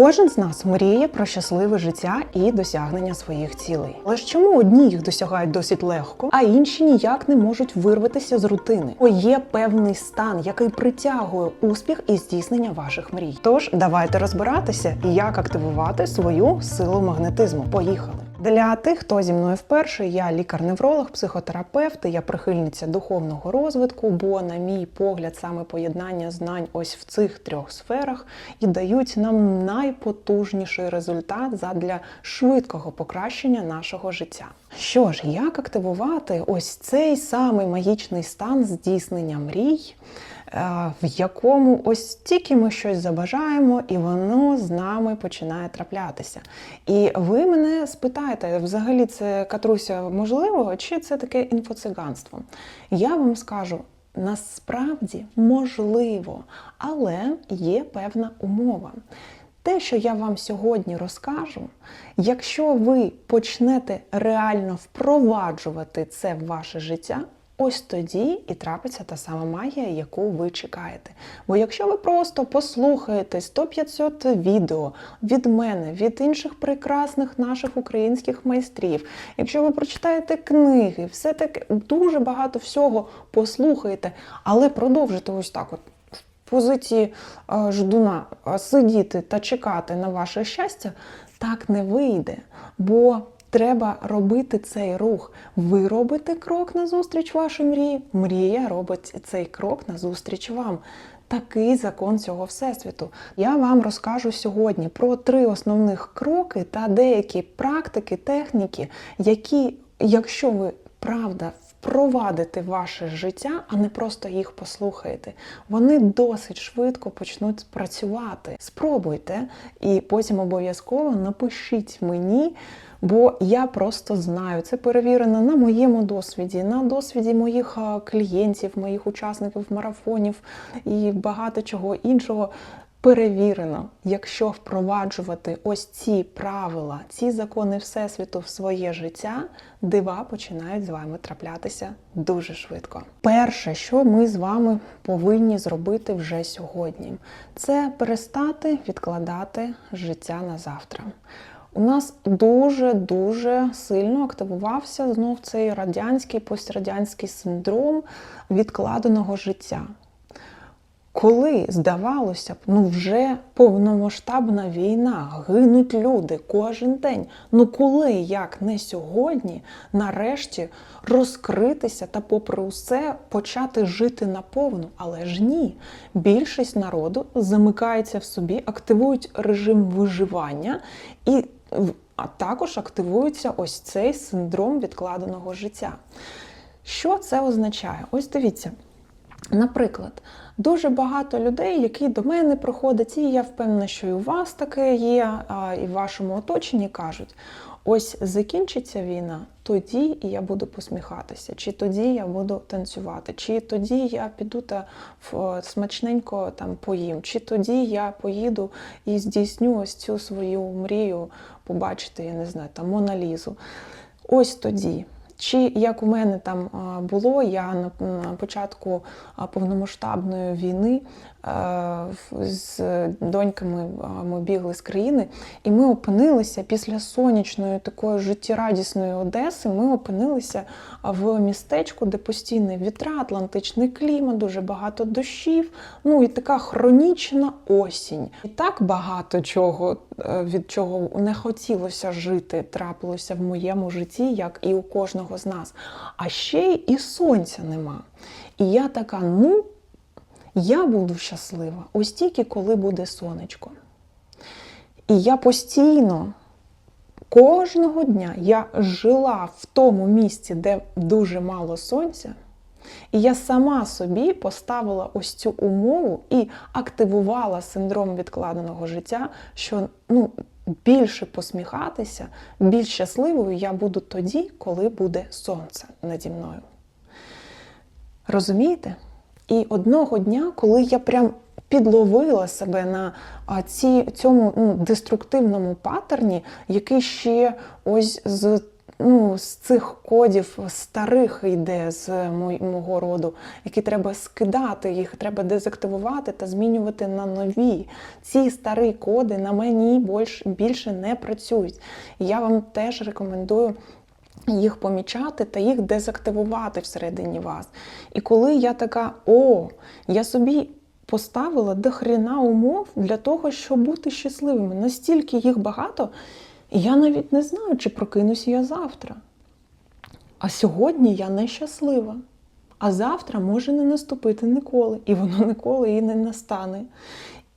Кожен з нас мріє про щасливе життя і досягнення своїх цілей. Але ж чому одні їх досягають досить легко, а інші ніяк не можуть вирватися з рутини? Бо є певний стан, який притягує успіх і здійснення ваших мрій. Тож давайте розбиратися, як активувати свою силу магнетизму. Поїхали! Для тих, хто зі мною вперше, я лікар-невролог, психотерапевт, я прихильниця духовного розвитку, бо, на мій погляд, саме поєднання знань ось в цих трьох сферах і дають нам найпотужніший результат задля швидкого покращення нашого життя. Що ж, як активувати ось цей самий магічний стан здійснення мрій? е, В якому ось тільки ми щось забажаємо, і воно з нами починає траплятися. І ви мене спитаєте, взагалі це Катруся можливо, чи це таке інфоциганство? Я вам скажу. Насправді можливо, але є певна умова. Те, що я вам сьогодні розкажу, якщо ви почнете реально впроваджувати це в ваше життя, ось тоді і трапиться та сама магія, яку ви чекаєте. Бо якщо ви просто послухаєте 100-500 відео від мене, від інших прекрасних наших українських майстрів, якщо ви прочитаєте книги, все таке дуже багато всього послухаєте, але продовжите ось так от позиції е, ждуна е, сидіти та чекати на ваше щастя, так не вийде. Бо треба робити цей рух. Ви робите крок назустріч вашій мрії, мрія робить цей крок назустріч вам. Такий закон цього всесвіту. Я вам розкажу сьогодні про три основних кроки та деякі практики, техніки, які, якщо ви правда впровадите в ваше життя, а не просто їх послухаєте, вони досить швидко почнуть працювати. Спробуйте і потім обов'язково напишіть мені. Бо я просто знаю, це перевірено на моєму досвіді, на досвіді моїх клієнтів, моїх учасників марафонів і багато чого іншого. Перевірено, якщо впроваджувати ось ці правила, ці закони Всесвіту в своє життя, дива починають з вами траплятися дуже швидко. Перше, що ми з вами повинні зробити вже сьогодні, це перестати відкладати життя на завтра. У нас дуже-дуже сильно активувався знов цей радянський пострадянський синдром відкладеного життя. Коли здавалося б, ну вже повномасштабна війна, гинуть люди кожен день. Ну коли, як не сьогодні, нарешті розкритися та, попри усе, почати жити наповну, але ж ні. Більшість народу замикається в собі, активують режим виживання і а також активується ось цей синдром відкладеного життя. Що це означає? Ось дивіться. Наприклад, дуже багато людей, які до мене приходять, і я впевнена, що і у вас таке є, і в вашому оточенні кажуть: ось закінчиться війна, тоді я буду посміхатися, чи тоді я буду танцювати, чи тоді я піду та смачненько там поїм, чи тоді я поїду і здійсню ось цю свою мрію побачити, я не знаю, там Моналізу. Ось тоді. Чи як у мене там було, я на початку повномасштабної війни з доньками ми бігли з країни, і ми опинилися після сонячної такої життєрадісної Одеси. Ми опинилися в містечку, де постійний вітра, атлантичний клімат, дуже багато дощів. Ну і така хронічна осінь. І так багато чого від чого не хотілося жити, трапилося в моєму житті, як і у кожного з нас. А ще й і сонця нема. І я така, ну. Я буду щаслива ось тільки коли буде сонечко. І я постійно, кожного дня я жила в тому місці, де дуже мало сонця. І я сама собі поставила ось цю умову і активувала синдром відкладеного життя, що ну, більше посміхатися, більш щасливою я буду тоді, коли буде сонце наді мною. Розумієте? І одного дня, коли я прям підловила себе на ці, цьому ну, деструктивному паттерні, який ще ось з ну, з цих кодів старих йде з мо- мого роду, які треба скидати, їх треба дезактивувати та змінювати на нові. Ці старі коди на мені більш, більше не працюють. І я вам теж рекомендую їх помічати та їх дезактивувати всередині вас. І коли я така, о, я собі поставила до хрена умов для того, щоб бути щасливими. Настільки їх багато, я навіть не знаю, чи прокинусь я завтра. А сьогодні я нещаслива. А завтра може не наступити ніколи, і воно ніколи і не настане.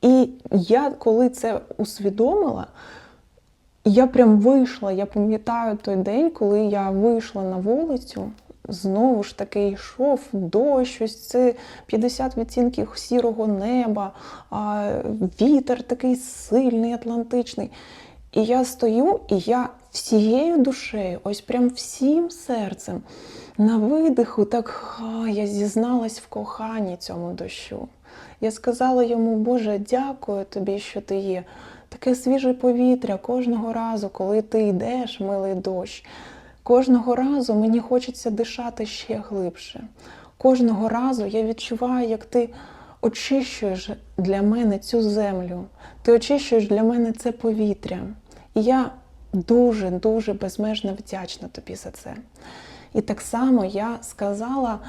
І я, коли це усвідомила, я прям вийшла. Я пам'ятаю той день, коли я вийшла на вулицю. Знову ж таки йшов дощ, ось це 50 відтінків сірого неба, а, вітер такий сильний, атлантичний. І я стою, і я всією душею, ось прям всім серцем на видиху, так а, я зізналась в коханні цьому дощу. Я сказала йому, Боже, дякую тобі, що ти є. Таке свіже повітря кожного разу, коли ти йдеш, милий дощ. Кожного разу мені хочеться дишати ще глибше. Кожного разу я відчуваю, як ти очищуєш для мене цю землю, ти очищуєш для мене це повітря. І я дуже, дуже безмежно вдячна тобі за це. І так само я сказала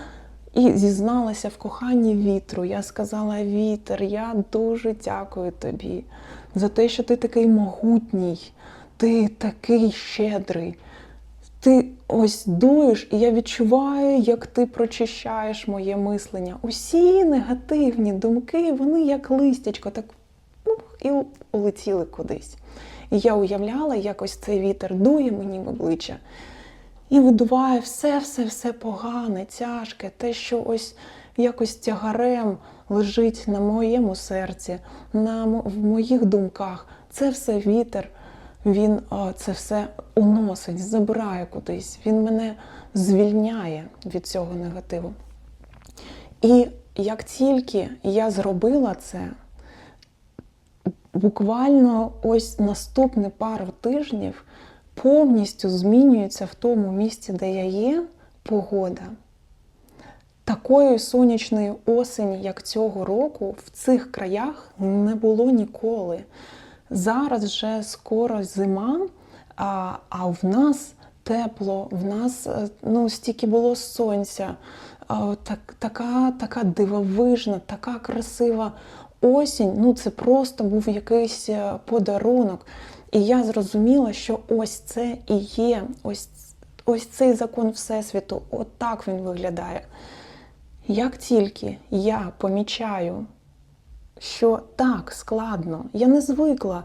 і зізналася в коханні вітру. Я сказала: Вітер, я дуже дякую тобі за те, що ти такий могутній, ти такий щедрий. Ти ось дуєш, і я відчуваю, як ти прочищаєш моє мислення. Усі негативні думки, вони як листячко, так і улетіли кудись. І я уявляла, як ось цей вітер дує мені в обличчя і видуває все, все, все погане, тяжке, те, що ось якось тягарем лежить на моєму серці, на в моїх думках. Це все вітер. Він це все уносить, забирає кудись. Він мене звільняє від цього негативу. І як тільки я зробила це, буквально ось наступні пару тижнів повністю змінюється в тому місці, де я є, погода. Такої сонячної осені, як цього року, в цих краях не було ніколи. Зараз вже скоро зима, а, а в нас тепло, в нас е, ну, стільки було сонця, а, так, така, така дивовижна, така красива осінь. Ну, це просто був якийсь е, подарунок. І я зрозуміла, що ось це і є, ось, ось цей закон Всесвіту, отак він виглядає. Як тільки я помічаю, що так складно, я не звикла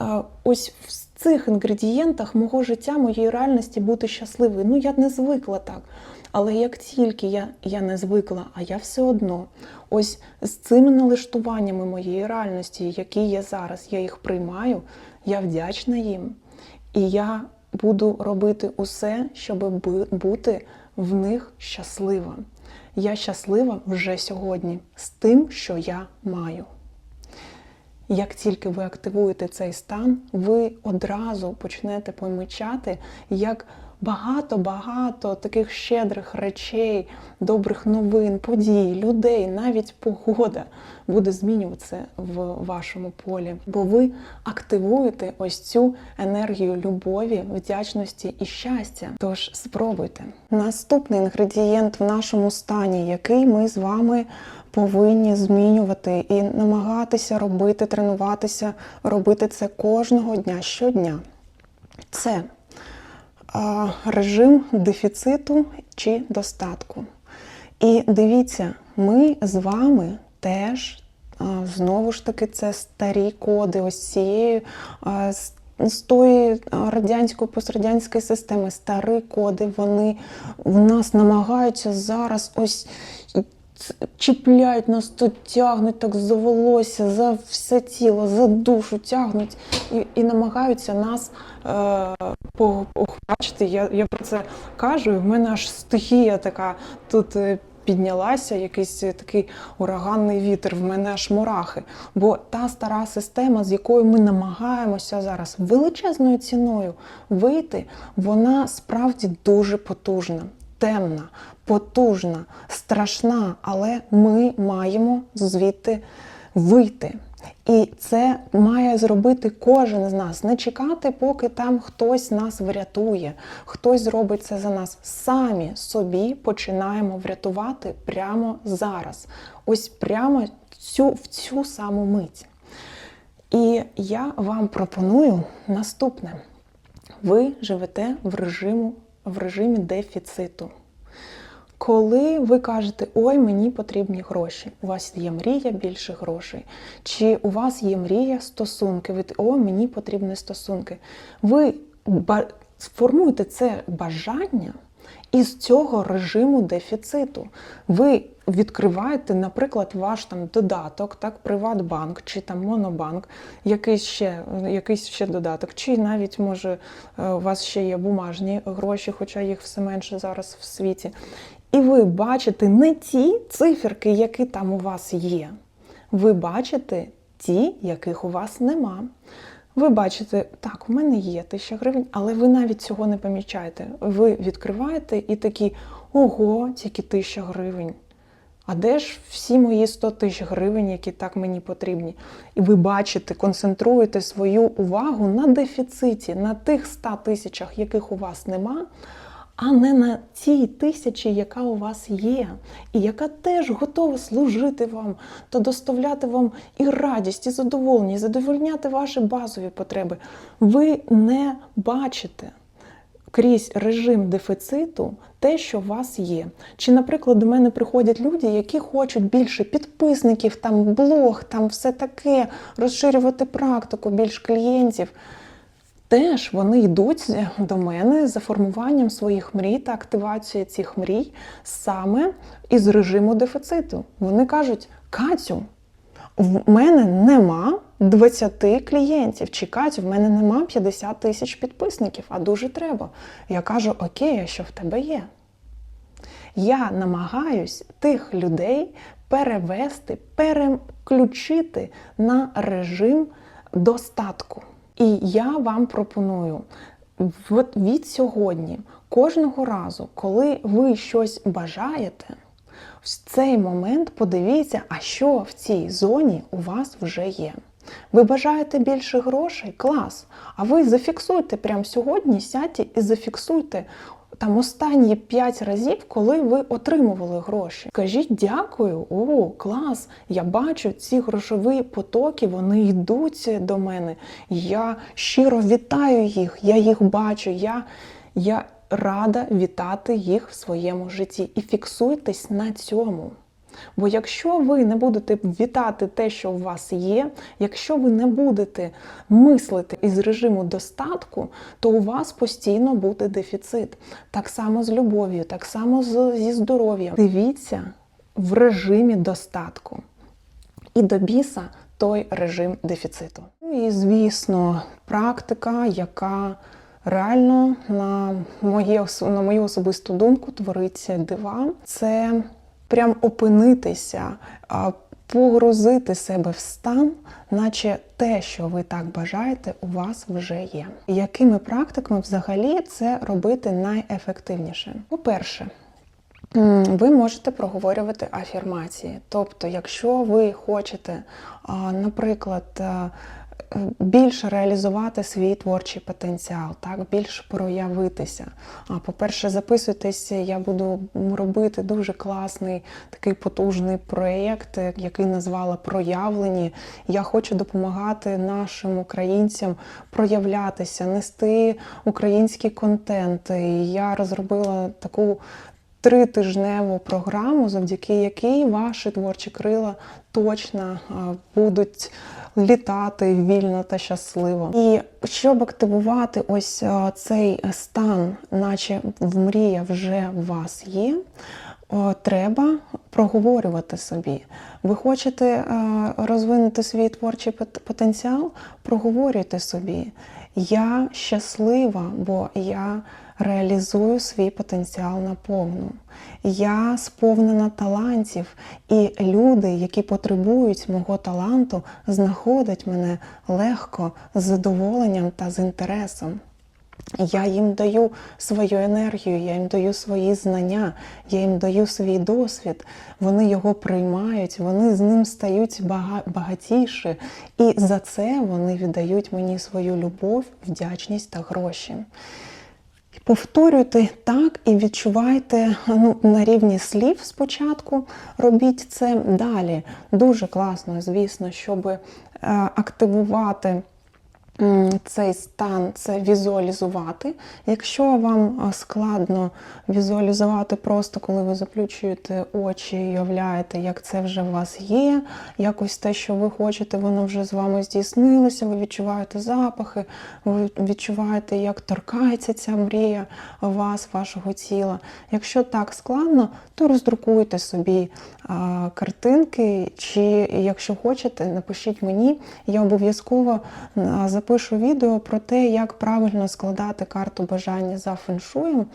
е, ось в цих інгредієнтах мого життя, моєї реальності бути щасливою. Ну, я не звикла так. Але як тільки я, я не звикла, а я все одно, ось з цими налаштуваннями моєї реальності, які є зараз, я їх приймаю, я вдячна їм. І я буду робити усе, щоб бути в них щаслива. Я щаслива вже сьогодні з тим, що я маю. Як тільки ви активуєте цей стан, ви одразу почнете помічати, як багато-багато таких щедрих речей, добрих новин, подій, людей, навіть погода буде змінюватися в вашому полі. Бо ви активуєте ось цю енергію любові, вдячності і щастя. Тож спробуйте. Наступний інгредієнт в нашому стані, який ми з вами повинні змінювати і намагатися робити, тренуватися, робити це кожного дня, щодня. Це режим дефіциту чи достатку. І дивіться, ми з вами теж знову ж таки це старі коди ось цієї. з- тої радянської пострадянської системи старі коди, вони в нас намагаються зараз ось чіпляють нас тут, тягнуть так за волосся, за все тіло, за душу тягнуть і, і намагаються нас е, по- я, я про це кажу, і в мене аж стихія така тут е, піднялася, якийсь такий ураганний вітер, в мене аж мурахи. Бо та стара система, з якою ми намагаємося зараз величезною ціною вийти, вона справді дуже потужна, темна, потужна, страшна, але ми маємо звідти вийти. І це має зробити кожен з нас. Не чекати, поки там хтось нас врятує, хтось зробить це за нас. Самі собі починаємо врятувати прямо зараз. Ось прямо цю, в цю саму мить. І я вам пропоную наступне: ви живете в режиму, в режимі дефіциту. Коли ви кажете, ой, мені потрібні гроші, у вас є мрія більше грошей, чи у вас є мрія стосунки, ви ой, мені потрібні стосунки. Ви сформуєте це бажання із цього режиму дефіциту. Ви відкриваєте, наприклад, ваш там додаток, так, Приватбанк чи там Монобанк, якийсь ще, якийсь ще додаток, чи навіть може е, у вас ще є бумажні гроші, хоча їх все менше зараз в світі. І ви бачите не ті циферки, які там у вас є. Ви бачите ті, яких у вас нема. Ви бачите, так, у мене є тисяча гривень, але ви навіть цього не помічаєте. Ви відкриваєте і такі, ого, тільки тисяча гривень. А де ж всі мої 100 тисяч гривень, які так мені потрібні? І ви бачите, концентруєте свою увагу на дефіциті, на тих 100 тисячах, яких у вас нема, а не на тій тисячі, яка у вас є, і яка теж готова служити вам та доставляти вам і радість, і задоволення, і задовольняти ваші базові потреби. Ви не бачите крізь режим дефіциту те, що у вас є. Чи, наприклад, до мене приходять люди, які хочуть більше підписників, там блог, там все таке, розширювати практику, більш клієнтів. Теж вони йдуть до мене за формуванням своїх мрій та активацією цих мрій саме із режиму дефіциту. Вони кажуть: Катю, в мене нема 20 клієнтів. Чи Катю, в мене нема 50 тисяч підписників, а дуже треба. Я кажу: Окей, а що в тебе є? Я намагаюсь тих людей перевести, переключити на режим достатку. І я вам пропоную від сьогодні, кожного разу, коли ви щось бажаєте, в цей момент подивіться, а що в цій зоні у вас вже є. Ви бажаєте більше грошей? Клас! А ви зафіксуйте прямо сьогодні, сядьте і зафіксуйте там останні 5 разів, коли ви отримували гроші. Кажіть дякую, о, клас! Я бачу ці грошові потоки, вони йдуть до мене. Я щиро вітаю їх, я їх бачу. Я, я рада вітати їх в своєму житті. І фіксуйтесь на цьому. Бо якщо ви не будете вітати те, що у вас є, якщо ви не будете мислити із режиму достатку, то у вас постійно буде дефіцит. Так само з любов'ю, так само зі здоров'ям. Дивіться в режимі достатку. І до біса той режим дефіциту. Ну і, звісно, практика, яка реально, на, моє, на мою особисту думку, твориться дива, це прям опинитися, погрузити себе в стан, наче те, що ви так бажаєте, у вас вже є. Якими практиками взагалі це робити найефективніше? По-перше, ви можете проговорювати афірмації. Тобто, якщо ви хочете, наприклад, більше реалізувати свій творчий потенціал, так більш проявитися. А по-перше, записуйтесь, я буду робити дуже класний такий потужний проєкт, який назвала Проявлені. Я хочу допомагати нашим українцям проявлятися, нести український контент. Я розробила таку. Тритижневу програму, завдяки якій ваші творчі крила точно будуть літати вільно та щасливо. І щоб активувати ось цей стан, наче в мрія вже у вас є. треба проговорювати собі. Ви хочете е, розвинути свій творчий пот- потенціал? Проговорюйте собі. Я щаслива, бо я реалізую свій потенціал наповну. Я сповнена талантів, і люди, які потребують мого таланту, знаходять мене легко, з задоволенням та з інтересом. Я їм даю свою енергію, я їм даю свої знання, я їм даю свій досвід. Вони його приймають, вони з ним стають бага- багатіші, і за це вони віддають мені свою любов, вдячність та гроші. Повторюйте так і відчувайте ну, на рівні слів спочатку. Робіть це далі. Дуже класно, звісно, щоб е, активувати цей стан, це візуалізувати. Якщо вам е, складно візуалізувати просто, коли ви заплющуєте очі і уявляєте, як це вже у вас є, якось те, що ви хочете, воно вже з вами здійснилося, ви відчуваєте запахи, ви відчуваєте, як торкається ця мрія вас, вашого тіла. Якщо так складно, то роздрукуйте собі а, картинки, чи якщо хочете, напишіть мені, я обов'язково а, запишу відео про те, як правильно складати карту бажання за феншуєм,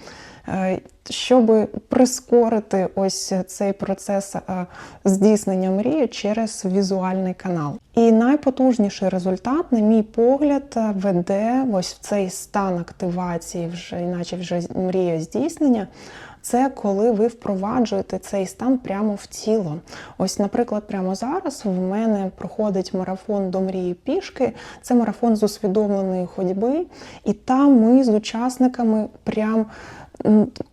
е, щоб прискорити ось цей процес е, здійснення мрії через візуальний канал. І найпотужніший результат, на мій погляд, веде ось в цей стан активації, вже іначе вже мрія здійснення. Це коли ви впроваджуєте цей стан прямо в тіло. Ось, наприклад, прямо зараз в мене проходить марафон до мрії пішки. Це марафон з усвідомленої ходьби, і там ми з учасниками прям.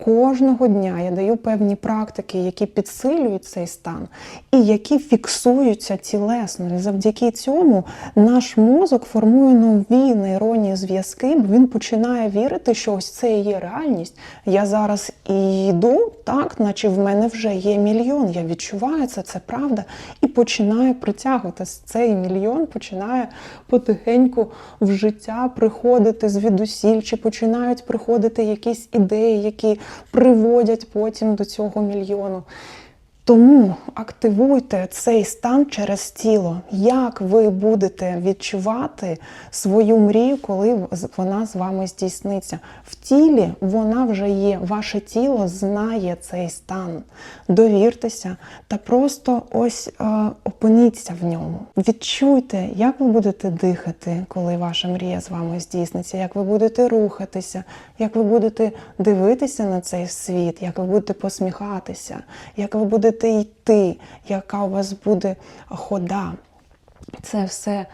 Кожного дня я даю певні практики, які підсилюють цей стан, і які фіксуються тілесно. І завдяки цьому наш мозок формує нові нейронні зв'язки, бо він починає вірити, що ось це і є реальність. Я зараз і йду, так, наче в мене вже є мільйон. Я відчуваю це, це правда, і починає притягувати цей мільйон, починає потихеньку в життя приходити звідусіль, чи починають приходити якісь ідеї, які приводять потім до цього мільйону. Тому активуйте цей стан через тіло. Як ви будете відчувати свою мрію, коли вона з вами здійсниться? В тілі вона вже є. Ваше тіло знає цей стан. Довіртеся та просто ось е, опиніться в ньому. Відчуйте, як ви будете дихати, коли ваша мрія з вами здійсниться, як ви будете рухатися, як ви будете дивитися на цей світ, як ви будете посміхатися, як ви будете йти, яка у вас буде хода. Це все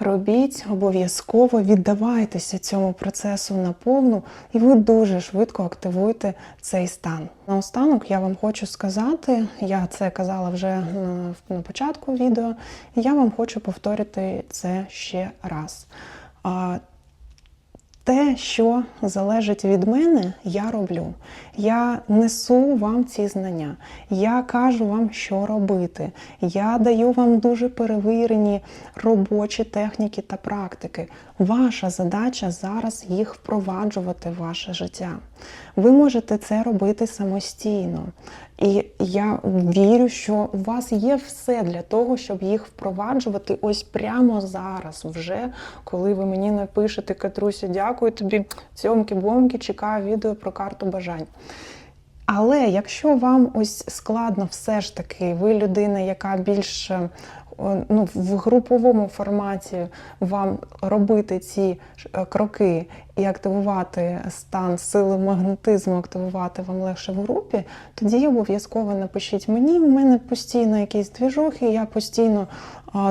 робіть обов'язково, віддавайтеся цьому процесу наповну, і ви дуже швидко активуєте цей стан. Наостанок я вам хочу сказати, я це казала вже на початку відео, я вам хочу повторити це ще раз. Те, що залежить від мене, я роблю. Я несу вам ці знання. Я кажу вам, що робити. Я даю вам дуже перевірені робочі техніки та практики. Ваша задача зараз їх впроваджувати в ваше життя. Ви можете це робити самостійно. І я вірю, що у вас є все для того, щоб їх впроваджувати ось прямо зараз, вже коли ви мені напишете, Катруся, дякую тобі, цьомки-бомки, чекаю відео про карту бажань. Але якщо вам ось складно все ж таки, ви людина, яка більш ну, в груповому форматі вам робити ці е, кроки і активувати стан сили магнетизму, активувати вам легше в групі, тоді обов'язково напишіть мені. У мене постійно якісь двіжухи, я постійно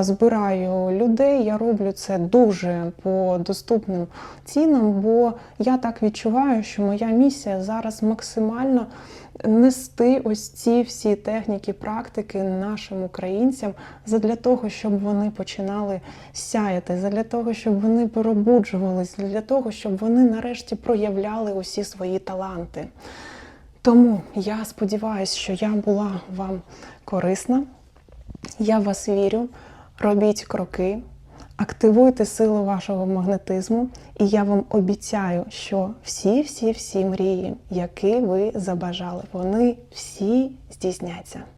збираю людей. Я роблю це дуже по доступним цінам, бо я так відчуваю, що моя місія зараз максимально нести ось ці всі техніки, практики нашим українцям задля того, щоб вони починали сяяти, задля того, щоб вони пробуджувались, для того, щоб вони нарешті проявляли усі свої таланти. Тому я сподіваюся, що я була вам корисна. Я вас вірю. Робіть кроки, Активуйте силу вашого магнетизму, і я вам обіцяю, що всі-всі-всі мрії, які ви забажали, вони всі здійсняться.